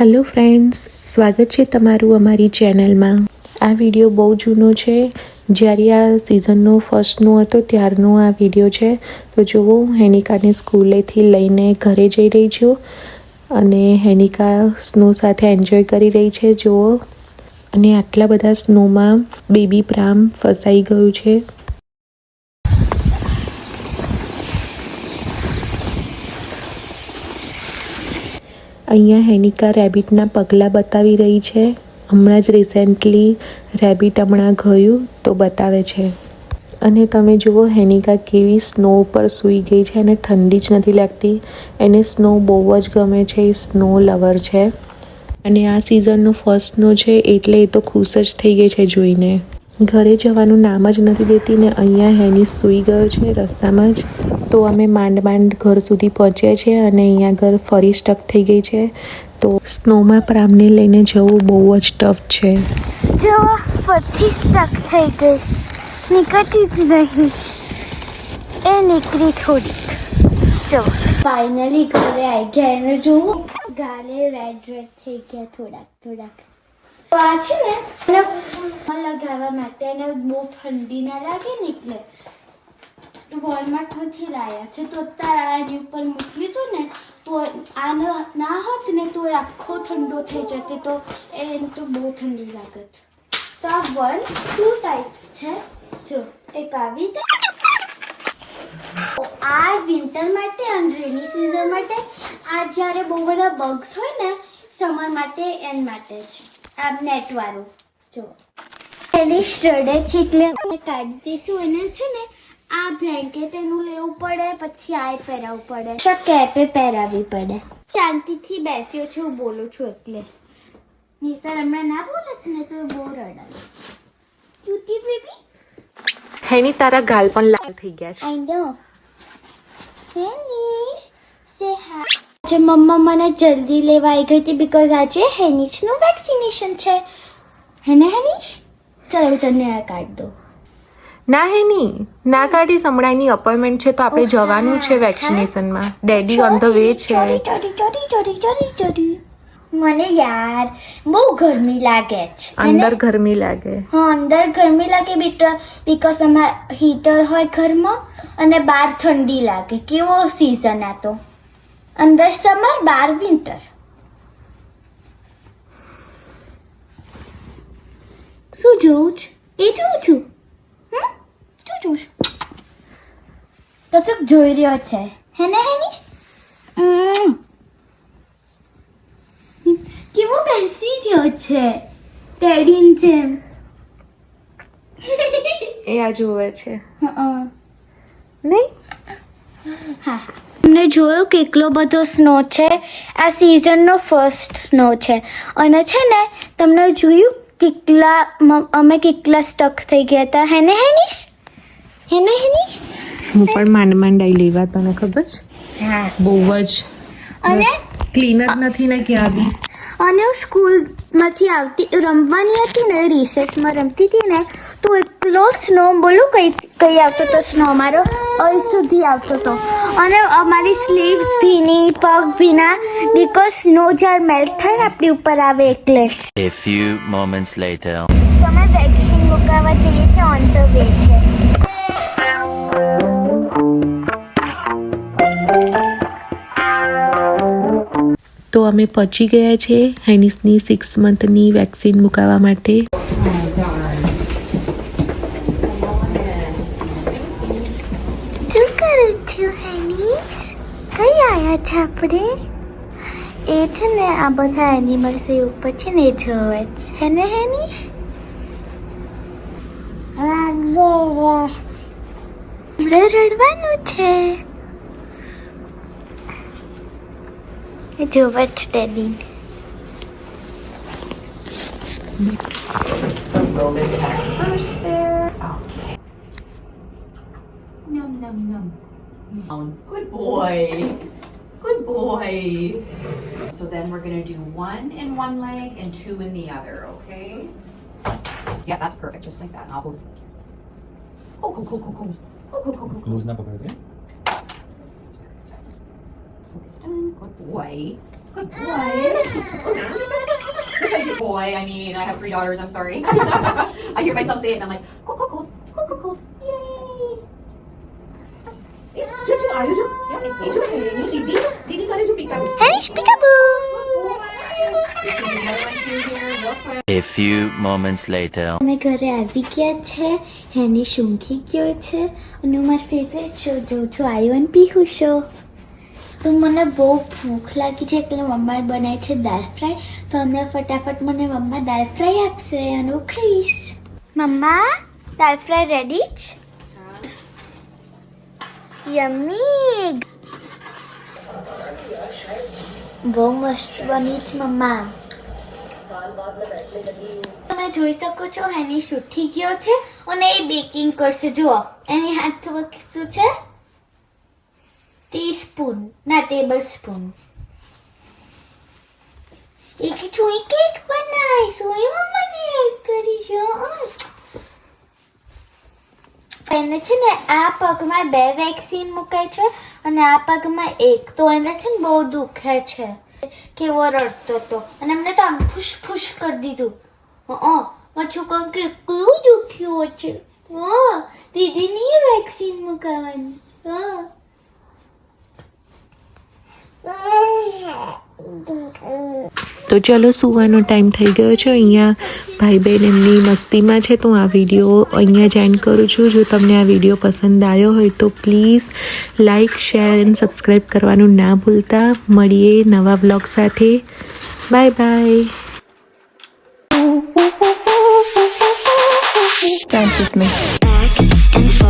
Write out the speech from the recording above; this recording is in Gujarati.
હેલો ફ્રેન્ડ્સ સ્વાગત છે તમારું અમારી ચેનલમાં આ વીડિયો બહુ જૂનો છે. જ્યારે આ સિઝનનો ફર્સ્ટનો હતો, ત્યારનો આ વીડિયો છે. તો જુઓ, હેનિકાને સ્કૂલેથી લઈને ઘરે જઈ રહી છું. અને હેનિકા સ્નો સાથે એન્જોય કરી રહી છે. જુઓ. અને આટલા બધા સ્નોમાં બેબી પ્રામ ફસાઈ ગયું છે. અહીંયા હેનિકા રેબિટના પગલાં બતાવી રહી છે. હમણાં જ રિસેન્ટલી રેબિટ હમણાં ગયું તો બતાવે છે. અને તમે જુઓ, હેનિકા કેવી સ્નો ઉપર સૂઈ ગઈ છે અને ઠંડી જ નથી લાગતી. એને સ્નો બહુ જ ગમે છે, એ સ્નો લવર છે. અને આ સિઝનનો ફર્સ્ટ સ્નો છે એટલે એ તો ખુશ જ થઈ ગઈ છે જોઈને. ઘરે જવાનું નામ જ નથી દેતી ને અહીંયા હેની સૂઈ ગયો છે રસ્તામાં જ. તો અમે માંડ માંડ ઘર સુધી પહોંચ્યા છે અને અહીંયા ઘર ફરી સ્ટક થઈ ગઈ છે. તો સ્નોમાં પ્રામને લઈને જવું બહુ જ ટફ છે. જો, ફરથી સ્ટક થઈ ગઈ. નીકળતી જ નહીં. એ નીકળી થોડીક. જો ફાઇનલી ઘરે આવી ગયા. એને જોવું? ગાલે રેડ રેડ થઈ ગયા થોડાક થોડાક. તો આ છે ને લગાવવા માટે એને બહુ ઠંડી ના લાગે ને એટલે. વોલમાર્ટમાંથી લાયા. છે તો અત્યારે આની ઉપર મૂક્યું હતું ને, તો આ ના હોત ને તો આખો ઠંડો થઈ જતો. તો એને તો બહુ ઠંડી લાગત તો આ વન ટુ ટાઈપ્સ છે. જો, એક આવી આ વિન્ટર માટે અને રેની સિઝન માટે આ જ્યારે બહુ બધા બગ્સ હોય ને સમર માટે એન માટે જ. આ નેટવાળું જો. એની સ્ટડે છે એટલે કાઢી દઈશું. એને છે ને આ બ્લેન્કેટ એનું લેવું પડે પછી આ પહેરાવવું પડે. શકે એપે પહેરાવવી પડે. શાંતિથી બેસ્યો છે હું બોલું છું એટલે. નીતર હમણાં ના બોલત? ને તો બહુ રડાય ક્યુટી બેબી હેની તારા ગાલ પણ લાલ થઈ ગયા છે. આઈ નો હેનીશ સે હા આજે મમ્મા મને જલ્દી લેવા આવી ગઈ હતી બીકોઝ આજે હેનીશનું વેક્સિનેશન છે. હે ને હેનીશ? ચાલો તને આ કાઢ દો ના હેની ના કાઢી સમડાઈની અપોઇન્ટમેન્ટ છે તો આપણે જવાનું છે વેક્સિનેશનમાં ડેડી ઓન ધ વે છે. મને યાર બહુ ગરમી લાગે છે. અંદર ગરમી લાગે. હા અંદર ગરમી લાગે બીટર બીકોઝ અમાર હીટર હોય ઘરમાં અને બહાર ઠંડી લાગે. કેવો સિઝન આ તો. અંદર સમર બહાર વિન્ટર શું જોઉં છું? એ જોઉં છું. શું કશુંક જોઈ રહ્યો છે. હે ને હેનીશ. કેવો બેસી રહ્યો છે. ટેડીન જેમ. એ આ જોવે છે. હં. નહીં? હા. તમને જોયું કેટલો બધો સ્નો છે? આ સિઝનનો ફર્સ્ટ સ્નો છે. અને છે ને તમને જોયું કેટલા અમે કેટલા સ્ટક થઈ ગયા હતા? હેને હેનીશ હેને હેની હું પણ માંડ માંડ આઈ લેવા તને ખબર છે? હા. બહુ જ. અને? ક્લીનર નથી ને ક્યાં બી. અને હું સ્કૂલમાંથી આવતી રમવાની હતી ને રિસેસમાં રમતી હતી ને તો એટલો સ્નો બોલું કઈ કઈ આવતો હતો સ્નો મારો અહીં સુધી આવતો હતો અને અમારી સ્લીવ્સ ભીની પગ ભીના બીકોઝ સ્નો જ્યારે મેલ્ટ થાય ને આપણી ઉપર આવે એટલે. A few moments later. તમે વેક્સિન મુકાવવા જઈએ છીએ ઓન ધ વે છે. તો અમે પહોંચી ગયા છે હેનિસની સિક્સ મંથની વેક્સિન મુકાવા માટે. આપણે? એ છે ને આ બધા એનિમલ્સ એ ઉપર છે ને એ જોવે છે. હે ને હેનીશ રડવાનું છે. too much standing. Roll attack first there. Num num num. Good boy. Good boy. So then we're gonna do one in one leg and two in the other, okay? Yeah, that's perfect, just like that. And I'll hold this. Oh, cool, cool, cool, cool. Oh, cool, cool, cool, cool. Loosen up over there. Focus done. Good boy. Good boy. boy. I mean, I have three daughters. I'm sorry. I hear myself say it, and I'm like, cold, cold, cold, cold, cold, cold. Yay! Hanish peekaboo. This is another one too here, real quick. A few moments later. અમે ઘરે આવી ગયા છે હેની સૂંઘી ગયો છે અને હું મારી ફેવરેટ શો જોઉં છું આઈ વન પીહુ શો તો મને બહુ ભૂખ લાગી છે એટલે મમ્માએ બનાવી છે દાળ ફ્રાય. તો હમણાં ફટાફટ મને મમ્મા દાળ ફ્રાય આપશે અને હું ખાઈશ. મમ્મા, દાળ ફ્રાય રેડી જ? યમ્મી બહુ મસ્ત બની છે મમ્મા. તમે જોઈ શકો છો, એની સુઠી ગયો છે અને એ બેકિંગ કરશે. જુઓ, એની હાથ શું છે? ટીસ્પૂન ના ટેબલ સ્પૂન એક છુઈ કેક બનાવીશ હું મને હેલ્પ કરીશ. એને છે ને આ પગમાં બે વેક્સિન મુકાય છે અને આ પગમાં એક તો એને છે ને બહુ દુખે છે કેવો રડતો હતો અને એમને તો આમ ફૂશ ફૂશ કરી દીધું હા પાછું કે એટલું દુખ્યું છે હા દીદીની વેક્સિન મુકાવાની હા તો ચલો સુવાનો ટાઈમ થઈ ગયો છે. અહીંયા ભાઈ બહેન એમની મસ્તીમાં છે. તો આ વીડિયો અહીંયા જ એન્ડ કરું છું. જો તમને આ વીડિયો પસંદ આવ્યો હોય તો please like share and subscribe કરવાનું ના ભૂલતા. મળીએ નવા બ્લોગ સાથે. Bye bye Dance with me.